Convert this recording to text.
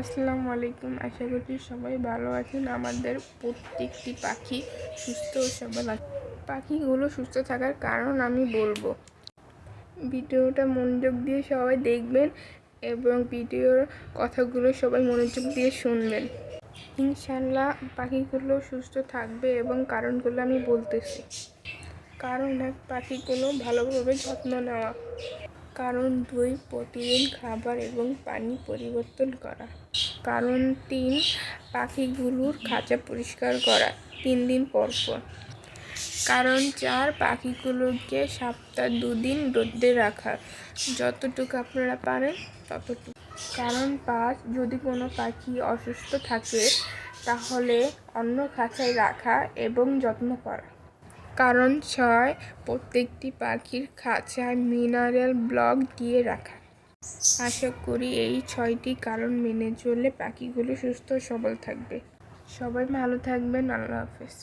আসসালামু আলাইকুম। আশা করি সবাই ভালো আছেন। আমাদের প্রত্যেকটি পাখি সুস্থ ও সবল আছে। পাখিগুলো সুস্থ থাকার কারণ আমি বলব। ভিডিওটা মনোযোগ দিয়ে সবাই দেখবেন এবং ভিডিওর কথাগুলো সবাই মনোযোগ দিয়ে শুনবেন। ইনশাল্লাহ পাখিগুলো সুস্থ থাকবে এবং কারণগুলো আমি বলতেছি। কারণ পাখিগুলো ভালোভাবে যত্ন নেওয়া। কারণ দুই প্রতিদিন খাবার এবং পানি পরিবর্তন করা। কারণ তিন, পাখিগুলোর খাঁচা পরিষ্কার করা তিন দিন পর পর। কারণ চার, পাখিগুলোকে সপ্তাহ দুদিন রোদে রাখা। যতটুকু আপনারা পারেন ততটুকু। কারণ পাঁচ, যদি কোনো পাখি অসুস্থ থাকে, তাহলে অন্য খাঁচায় রাখা এবং যত্ন করা। কারণ ছয় প্রত্যেকটি পাখির খাঁচায় মিনারেল ব্লক দিয়ে রাখা। আশা করি এই ছয়টি কারণ মেনে চললে পাখিগুলো সুস্থ সবল থাকবে। সবাই ভালো থাকবেন। আল্লাহ হাফেজ।